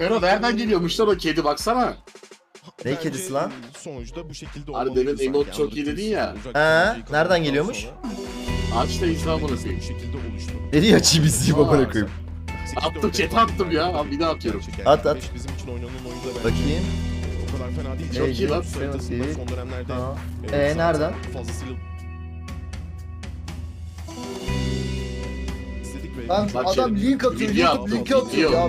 Pero nereden geliyormuş lan o kedi baksana. Ne Bence kedisi lan? Sonuçta bu şekilde Hani olmalıydı demin emot çok iyi dedin ya. Ee, bir nereden geliyormuş? sonra Aç da izle bunu bu seni. şekilde oluştu. Nereye açayım izleyeyim amına koyayım. Attım chat'e attım ya. Abi bir daha atıyorum. At, at. Bizim için oynanan oyunda bence Bakayım. o kadar fena değil. Çok iyi lan. Son dönemlerde e, Ee, zaten nereden? Fazlasıyla Lan adam link atıyor, YouTube linki atıyor ya.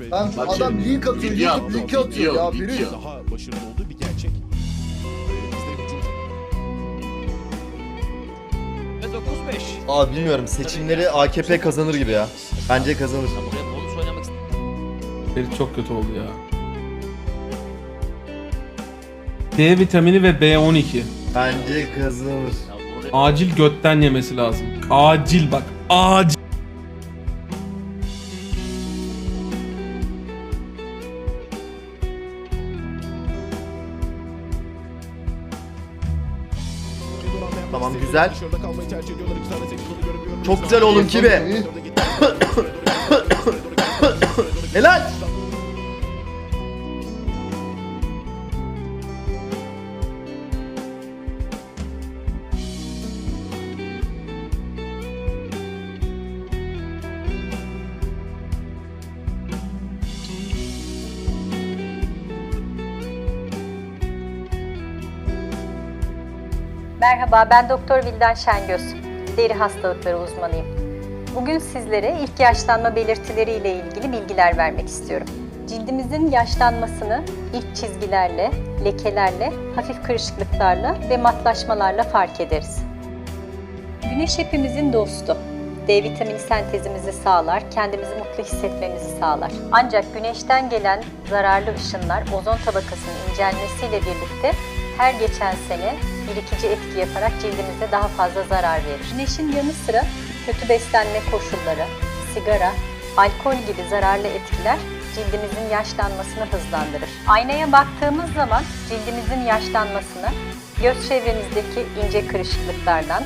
Lan Bak adam şimdi, link atıyor, video YouTube linki atıyor video, ya. video. Biri daha başarılı olduğu bir gerçek. Ve 9-5. Aa bilmiyorum seçimleri AKP kazanır gibi ya. Bence kazanır. Ya buraya bonus oynamak istedim. Herif çok kötü oldu ya. D vitamini ve B12. Bence kazanır. Ya buraya Acil götten yemesi lazım. Acil bak. Acil. Onu görebiliyorum. Çok güzel oğlum kibe. Helal. Merhaba, ben Doktor Vildan Şengöz. Deri hastalıkları uzmanıyım. Bugün sizlere ilk yaşlanma belirtileriyle ilgili bilgiler vermek istiyorum. Cildimizin yaşlanmasını ilk çizgilerle, lekelerle, hafif kırışıklıklarla ve matlaşmalarla fark ederiz. Güneş hepimizin dostu. D vitamini sentezimizi sağlar, kendimizi mutlu hissetmemizi sağlar. Ancak güneşten gelen zararlı ışınlar ozon tabakasının incelmesiyle birlikte her geçen sene birikici etki yaparak cildimize daha fazla zarar verir. Güneşin yanı sıra kötü beslenme koşulları, sigara, alkol gibi zararlı etkiler cildimizin yaşlanmasını hızlandırır. Aynaya baktığımız zaman cildimizin yaşlanmasını göz çevremizdeki ince kırışıklıklardan,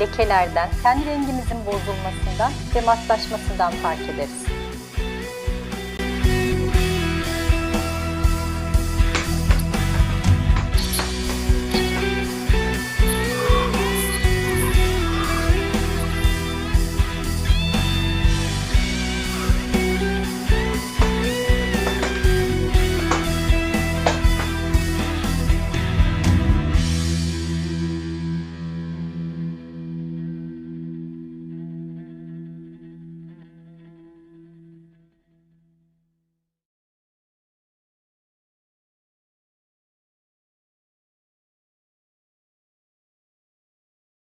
lekelerden, ten rengimizin bozulmasından ve matlaşmasından fark ederiz.